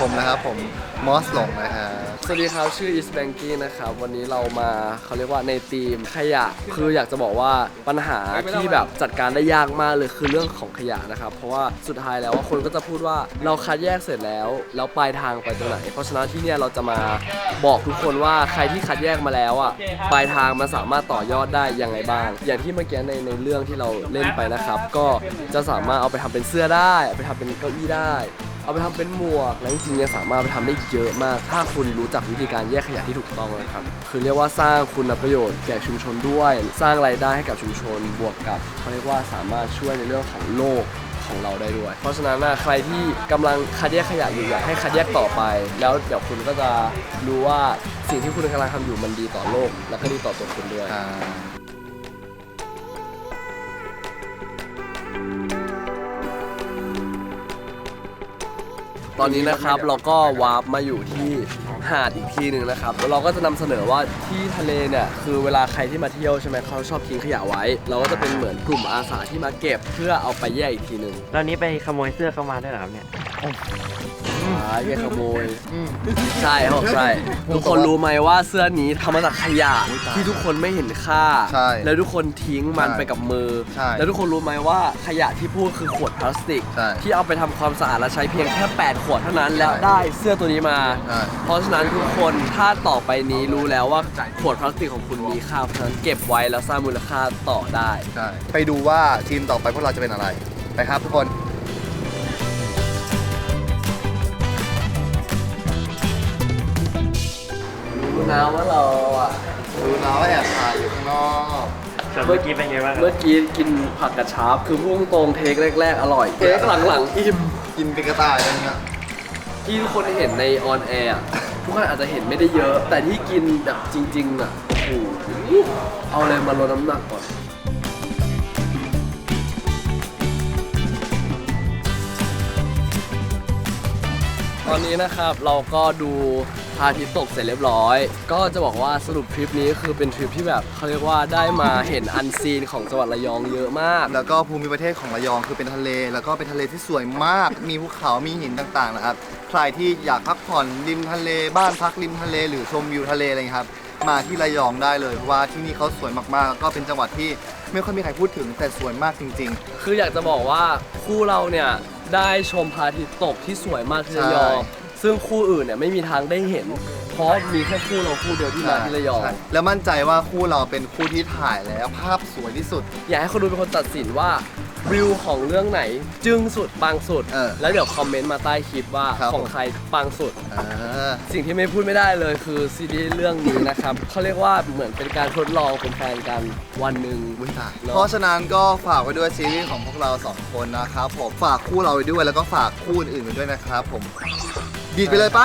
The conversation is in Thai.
ผมนะครับผมมอสหลงนะฮะ สวัสดีครับ ชื่อ East b a n k y นะครับ วันนี้เรามาเขาเรียกว่าในทีมขยะ คืออยากจะบอกว่าปัญหาที่แบบจัดการได้ยากมากเลยคือเรื่องของขยะนะครับ เพราะว่าสุดท้ายแล้วว่าคนก็จะพูดว่าเราคัดแยกเสร็จแล้วแล้วปลายทางไปตรงไหน เพราะฉะนั้นที่เนี่ยเราจะมาบอกทุกคนว่าใครที่คัดแยกมาแล้วอะปลายทางมันสามารถต่อยอดได้ยังไงบ้าง อย่างที่เมื่อกี้ในในเรื่องที่เราเล่นไปนะครับ ก็จะสามารถเอาไปทำเป็นเสื้อได้ไปทำเป็นเก้าอี้ได้ เอาไปทำเป็นหมวก และจริงๆเนี่ยสามารถไปทำได้เยอะมาก ถ้าคุณรู้จักวิธีการแยกขยะที่ถูกต้องนะครับ คือเรียกว่าสร้างคุณประโยชน์แก่ชุมชนด้วย สร้างรายได้ให้กับชุมชน บวกกับเขาเรียกว่าสามารถช่วยในเรื่องของโลกของเราได้ด้วย เพราะฉะนั้นนะใครที่กำลังคัดแยกขยะอยู่อยากให้คัดแยกต่อไป แล้วเดี๋ยวคุณก็จะรู้ว่าสิ่งที่คุณกำลังทำอยู่มันดีต่อโลก และก็ดีต่อตัวคุณด้วย อ่าตอนนี้นะครับเราก็วาร์ปมาอยู่ที่หาดอีกที่หนึ่งนะครับแล้วเราก็จะนำเสนอว่าที่ทะเลเนี่ยคือเวลาใครที่มาเที่ยวใช่ไหมเขาชอบทิ้งขยะไว้ เราก็จะเป็นเหมือนกลุ่มอาสาที่มาเก็บเพื่อเอาไปแยกอีกทีหนึ่งแล้วนี้ไปขโมยเสื้อเข้ามาด้วยเหรอครับเนี่ย หายไปขโมยใช่ครับใช่ทุกคนรู้ไหมว่าเสื้อนี้ทำมาจากขยะที่ทุกคนไม่เห็นค่า ใช่แล้วทุกคนทิ้งมันใช่ไปกับมือ ใช่แล้วทุกคนรู้ไหมว่าขยะที่พูดคือขวดพลาสติก ใช่ที่เอาไปทำความสะอาดและใช้เพียงแค่8ขวดเท่านั้นแล้วใช่ได้เสื้อตัวนี้มา ใช่ เพราะฉะนั้นทุกคนถ้าต่อไปนี้รู้แล้วว่าขวดพลาสติกของคุณมีค่าเพราะฉะนั้นเก็บไว้แล้วสร้างมูลค่าต่อได้ ใช่ไปดูว่าทีมต่อไปพวกเราจะเป็นอะไร ไปครับทุกคน นะว่าเราอะดูนะว่าแอบถ่ายอยู่ข้างนอก ส่วนเมื่อกี้เป็นไงบ้างครับเมื่อกี้กินผักกระชับคือพุ่งตรงๆเทคแรกๆ อร่อย เทคหลังๆอิ่มกินเป็นกระต่ายอะไรเงี้ยที่ทุกคนเห็นในออนแอร์ทุกคนอาจจะเห็นไม่ได้เยอะ แต่ที่กินแบบจริงๆอะโอ้โหเอาเลยมาลดน้ำหนักก่อน นนี้นะครับเราก็ดูพระอาทิตย์ตกเสร็จเรียบร้อย ก็จะบอกว่าสรุปทริปนี้คือเป็นทริปที่แบบเขาเรียกว่าได้มาเห็นอันซีนของจังหวัดระยองเยอะมาก แล้วก็ภูมิประเทศของระยองคือเป็นทะเล แล้วก็เป็นทะเลที่สวยมาก มีภูเขา มีหินต่างๆนะครับ ใครที่อยากพักผ่อนริมทะเล บ้านพักริมทะเล หรือชมวิวทะเลอะไรอย่างเงี้ยครับ มาที่ระยองได้เลย เพราะว่าที่นี่เขาสวยมากๆ แล้วก็เป็นจังหวัดที่ไม่ค่อยมีใครพูดถึงแต่สวยมากจริงคืออยากจะบอกว่าคู่เราเนี่ย ได้ชมพระอาทิตย์ตกที่สวยมากที่ระยอง ใช่ ซึ่งคู่อื่นเนี่ยไม่มีทางได้เห็น เพราะมีแค่คู่เราคู่เดียวๆที่มาที่ระยอง ใช่แล้วมั่นใจว่าคู่เราเป็นคู่ที่ถ่ายแล้วภาพสวยที่สุด อยากให้คนดูเป็นคนตัดสินว่า วิวของเรื่องไหน จึ้งสุดปังสุด เออแล้วเดี๋ยวคอมเมนต์มาใต้คลิปว่าครับของใครปังสุดเออสิ่งที่ไม่พูดไม่ได้เลยคือซีรีส์เรื่องนี้นะครับเขาเรียกว่าเหมือนเป็นการทดลองเป็นแฟนกันวันหนึ่ง อุ๊ยตายเนอะเพราะฉะนั้นก็ฝากไว้ด้วยซีรีส์ของพวกเราสองคนนะครับผมฝากคู่เราไว้ด้วยแล้วก็ฝากคู่อื่นๆไว้ด้วยนะครับผมดีดไปเลยไป